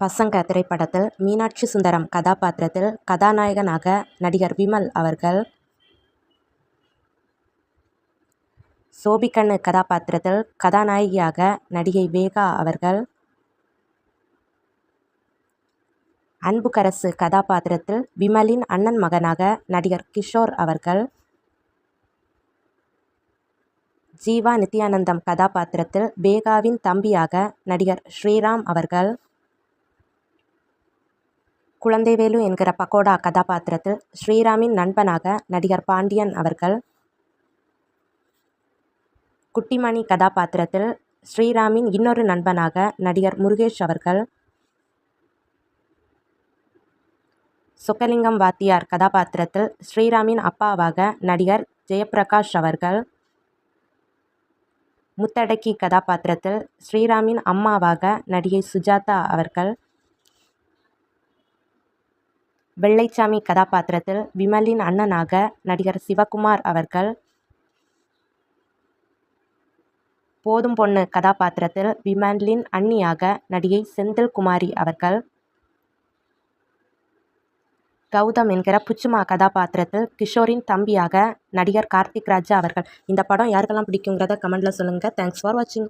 பசங்க திரைப்படத்தில் மீனாட்சி சுந்தரம் கதாபாத்திரத்தில் கதாநாயகனாக நடிகர் விமல் அவர்கள். சோபிகண்ணு கதாபாத்திரத்தில் கதாநாயகியாக நடிகை வேகா அவர்கள். அன்புக்கரசு கதாபாத்திரத்தில் விமலின் அண்ணன் மகனாக நடிகர் கிஷோர் அவர்கள். ஜீவா நித்யானந்தம் கதாபாத்திரத்தில் வேகாவின் தம்பியாக நடிகர் ஸ்ரீராம் அவர்கள். குழந்தைவேலு என்கிற பக்கோடா கதாபாத்திரத்தில் ஸ்ரீராமின் நண்பனாக நடிகர் பாண்டியன் அவர்கள் குட்டிமணி கதாபாத்திரத்தில் ஸ்ரீராமின் இன்னொரு நண்பனாக நடிகர் முருகேஷ் அவர்கள் சொக்கலிங்கம் வாத்தியார் கதாபாத்திரத்தில் ஸ்ரீராமின் அப்பாவாக நடிகர் ஜெயப்பிரகாஷ் அவர்கள் முத்தடக்கி கதாபாத்திரத்தில் ஸ்ரீராமின் அம்மாவாக நடிகை சுஜாதா அவர்கள் வெள்ளைச்சாமி கதாபாத்திரத்தில் விமலின் அண்ணனாக நடிகர் சிவகுமார் அவர்கள் போதும் பொண்ணு கதாபாத்திரத்தில் விமலின் அண்ணியாக நடிகை செந்தில் குமாரி அவர்கள். கௌதம் என்கிற புச்சுமா கதாபாத்திரத்தில் கிஷோரின் தம்பியாக நடிகர் கார்த்திக் ராஜா அவர்கள். இந்த படம் யாருக்கெல்லாம் பிடிக்குங்கிறத கமெண்டில் சொல்லுங்கள் தேங்க்ஸ் ஃபார் வாட்சிங்